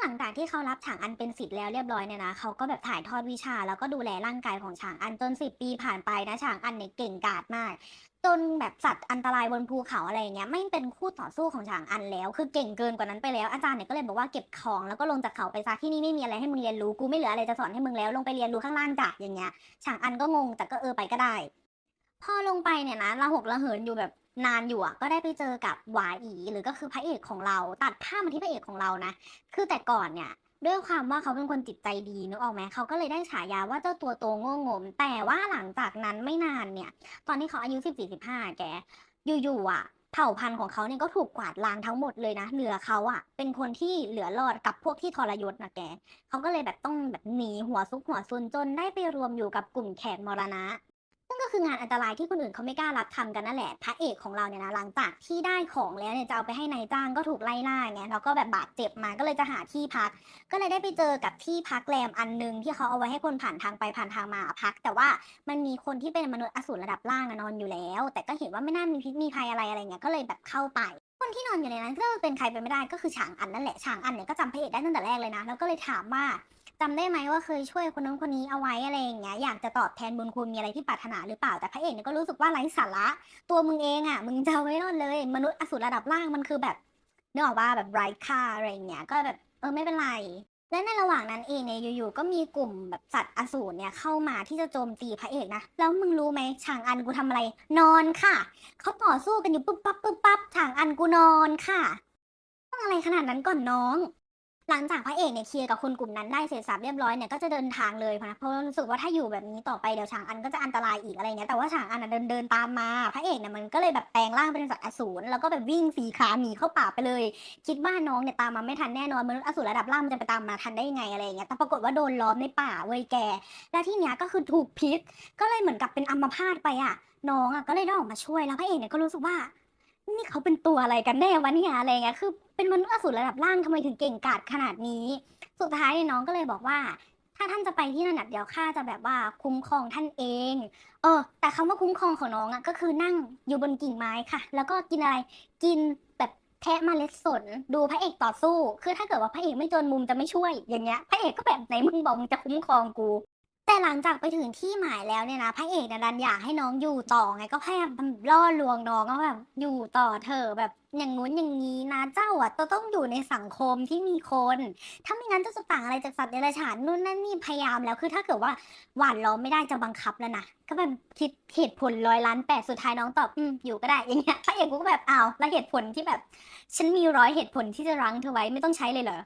หลังจากที่เขารับฉางอันเป็นศิษย์แล้วเรียบร้อยเนี่ยนะเขาก็แบบถ่ายทอดวิชาแล้วก็ดูแลร่างกายของฉางอันจนสิบปีผ่านไปนะฉางอันเนี่ยเก่งกาจมาก จนแบบสัตว์อันตรายบนภูเขาอะไรเงี้ยไม่เป็นคู่ต่อสู้ของฉางอันแล้ว คือเก่งเกินกว่านั้นไปแล้วอาจารย์เนี่ยก็เลยบอกว่าเก็บของแล้วก็ลงจากเขาไปซะที่นี่ไม่มีอะไรให้มึงเรียนรู้กูไม่เหลืออะไรจะสอนให้มึงแล้วลงไปเรียนรู้ข้างล่างจ้ะอย่างเงี้ยฉางอันก็งงแต่ก็เออไปก็ได้พอลงไปเนี่ยนะระหกระเหินอยู่แบบ นานอยู่อะก็ได้ไปเจอกับหวาอีหรือก็คือพระเอกของเรา ตัดภาพมาที่พระเอกของเรานะ คือแต่ก่อนเนี่ยด้วยความว่าเขาเป็นคนจิตใจดีนึกออกไหมเขาก็เลยได้ฉายาว่าเจ้าตัวโตโง่งม แต่ว่าหลังจากนั้นไม่นานเนี่ย ตอนที่เขาอายุสิบสี่สิบห้าแกอยู่ๆอะเผ่าพันธุ์ของเขาเนี่ยก็ถูกกวาดล้างทั้งหมดเลยนะ เหลือเขาอะเป็นคนที่เหลือรอดกับพวกที่ทรยศนะแก เขาก็เลยแบบต้องแบบหนีหัวซุกหัวซุนจนได้ไปรวมอยู่กับกลุ่มแขกมรณะ คืองานอันตรายที่คนอื่นเขาไม่กล้ารับทำกันนั่นแหละ พระเอกของเราเนี่ยนะหลังจากที่ได้ของแล้วเนี่ยจะเอาไปให้นายจ้างก็ถูกไล่ล่าไงแล้วก็แบบบาดเจ็บมาก็เลยจะหาที่พัก ก็เลยได้ไปเจอกับที่พักแรมอันหนึงที่เขาเอาไว้ให้คนผ่านทางไปผ่านทางมาพัก แต่ว่ามันมีคนที่เป็นมนุษย์อสูรระดับล่างนอนอยู่แล้ว แต่ก็เห็นว่าไม่น่ามีพิษมีภัยอะไรอะไรเงี้ยก็เลยแบบเข้าไปคนที่นอนอยู่ในนั้นก็เป็นใครไปไม่ได้ก็คือฉางอันนั่นแหละฉางอันเนี่ยก็จำพระเอกได้ตั้งแต่แรกเลยนะแล้วก็เลยถามว่า จำได้ไหมว่าเคยช่วยคนนั้นคนนี้เอาไว้อะไรอย่างเงี้ยอยากจะตอบแทนบุญคุณมีอะไรที่ปรารถนาหรือเปล่าแต่พระเอกเนี่ยก็รู้สึกว่าไร้สาระ ตัวมึงเองอะ มึงจะเอาไว้รอดเลย มนุษย์อสูรระดับล่างมันคือแบบนึกออกว่าแบบไร้ค่าอะไรอย่างเงี้ยก็แบบเออไม่เป็นไรและในระหว่างนั้นเองเนี่ยอยู่ๆก็มีกลุ่มแบบสัตว์อสูรเนี่ยเข้ามาที่จะโจมตีพระเอกนะแล้วมึงรู้ไหมฉางอันกูทำอะไร นอนค่ะเขาต่อสู้กันอยู่ปุ๊บปั๊บปุ๊บปั๊บฉางอันกูนอนค่ะต้องอะไรขนาดนั้นก่อนน้อง หลังจากพระเอกเนี่ยเคลียร์กับคนกลุ่มนั้นได้เสร็จสับเรียบร้อยเนี่ยก็จะเดินทางเลยนะเพราะรู้สึกว่าถ้าอยู่แบบนี้ต่อไปเดี๋ยวฉางอันก็จะอันตรายอีกอะไรเงี้ยแต่ว่าฉางอันน่ะเดินเดินตามมา พระเอกเนี่ยมันก็เลยแบบแปลงร่างเป็นสัตว์อสูรแล้วก็แบบวิ่งสีขาหนีเข้าป่าไปเลย คิดว่าน้องเนี่ยตามมาไม่ทันแน่นอนมนุษย์อสูรระดับล่างมันจะไปตามมาทันได้ยังไงอะไรเงี้ยแต่ปรากฏว่าโดนล้อมในป่าเว้ยแก และที่เนี้ยก็คือถูกพิษก็เลยเหมือนกับเป็นอัมพาตไปอะน้องอะก็เลยได้ออกมาช่วยแล้วพระเอกเนี่ยก็รู้สึกว่า นี่เขาเป็นตัวอะไรกันแน่วะเนี่ยอะไรเงี้ยคือเป็นมนุษย์อสูรระดับล่างทำไมถึงเก่งกาจขนาดนี้ สุดท้ายน้องก็เลยบอกว่า ถ้าท่านจะไปที่นั่นเดี๋ยวข้าจะแบบว่าคุ้มครองท่านเอง เออ แต่คำว่าคุ้มครองของน้องอะก็คือนั่งอยู่บนกิ่งไม้ค่ะ แล้วก็กินอะไรกินแบบแทะเมล็ดสนดูพระเอกต่อสู้ คือถ้าเกิดว่าพระเอกไม่จนมุมจะไม่ช่วยอย่างเงี้ยพระเอกก็แบบไหนมึงบอกมึงจะคุ้มครองกู แต่หลังจากไปถึงที่หมายแล้วเนี่ยนะพระเอกเนี่ยดันอยากให้น้องอยู่ต่อไงก็พยายามล่อลวงน้องก็แบบอยู่ต่อเถอแบบอย่างงู้นอย่างนี้นะเจ้าอะต้องอยู่ในสังคมที่มีคน ถ้าไม่งั้นเจะจะต่างอะไรจากสัตว์เดรัจฉานนู่นนั่นนี่พยายามแล้วคือถ้าเกิดว่าหวานล้อมไม่ได้จะบังคับแล้วนะก็แบบคิดเหตุผลร้อยล้านแปดสุดท้ายน้องตอบอืมอยู่ก็ได้อย่างเงี้ยพระเอกกูก็แบบอ้าวแล้วเหตุผลที่แบบ ฉันมีร้อยเหตุผลที่จะรั้งเธอไว้ไม่ต้องใช้เลยเหรอ